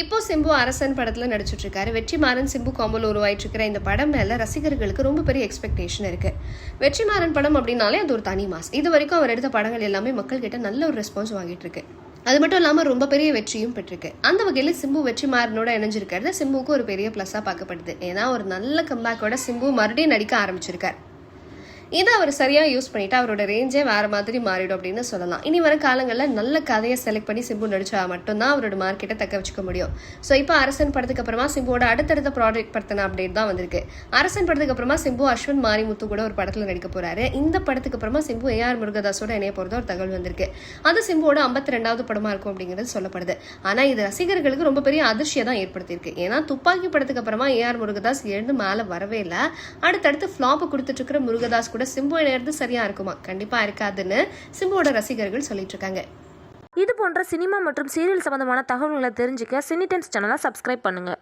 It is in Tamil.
இப்போ சிம்பு அரசன் படத்தில் நடிச்சிட்டு இருக்காரு வெற்றிமாறன் சிம்பு காம்போல் உருவாயிட்டிருக்கிற இந்த படம் மேலே ரசிகர்களுக்கு ரொம்ப பெரிய எக்ஸ்பெக்டேஷன் இருக்கு. வெற்றிமாறன் படம் அப்படின்னாலே அது ஒரு தனி மாஸ். இது வரைக்கும் அவர் எடுத்த படங்கள் எல்லாமே மக்கள் கிட்ட நல்ல ஒரு ரெஸ்பான்ஸ் வாங்கிட்டு இருக்கு அது மட்டும் இல்லாமல் ரொம்ப பெரிய வெற்றியும் பெற்றிருக்கு. அந்த வகையில் சிம்பு வெற்றிமாறனோட இணைஞ்சிருக்கிறது சிம்புவுக்கு ஒரு பெரிய ப்ளஸ்ஸாக பார்க்கப்படுது. ஏன்னா ஒரு நல்ல கம்பேக்கோட சிம்பு மறுபடியும் நடிக்க ஆரம்பிச்சிருக்கார். இதை அவர் சரியாக யூஸ் பண்ணிட்டு அவரோட ரேஞ்சே வேறு மாதிரி மாறிடும் அப்படின்னு சொல்லலாம். இனி வர காலங்களில் நல்ல கதையை செலக்ட் பண்ணி சிம்பு நடிச்சா மட்டும்தான் அவரோட மார்க்கெட்டை தக்க வச்சுக்க முடியும். ஸோ இப்போ அரசன் படத்துக்கு அப்புறமா சிம்புவோட அடுத்தடுத்த ப்ராடக்ட் படுத்தின அப்டேட் தான் வந்திருக்கு. அரசன் படத்துக்கு அப்புறமா சிம்பு அஸ்வின் மாரிமுத்து கூட ஒரு படத்தில் நடிக்க போறாரு. இந்த படத்துக்கு அப்புறமா சிம்பு ஏஆர் முருகதாஸோட இணைய போகிறதா ஒரு தகவல் வந்திருக்கு. அது சிம்புவோட ஐம்பத்தி ரெண்டாவது படமாக இருக்கும் அப்படிங்கிறது சொல்லப்படுது. ஆனால் இது ரசிகர்களுக்கு ரொம்ப பெரிய அதிர்ச்சியை தான் ஏற்படுத்தியிருக்கு. ஏன்னா துப்பாக்கி படத்துக்கு அப்புறமா ஏஆர் முருகதாஸ் எழுந்து மேலே வரவே இல்லை. அடுத்தடுத்து ஃப்ளாப்பு கொடுத்துட்டு இருக்கிற முருகதாஸ் கூட சிம்பு இணையிறது சரியா இருக்குமா? கண்டிப்பா இருக்காதுன்னு சிம்புவோட ரசிகர்கள் சொல்லிட்டு இருக்காங்க. இது போன்ற சினிமா மற்றும் சீரியல் சம்பந்தமான தகவல்களை தெரிஞ்சுக்க சினி டைம்ஸ் சேனலை சப்ஸ்கிரைப் பண்ணுங்கள்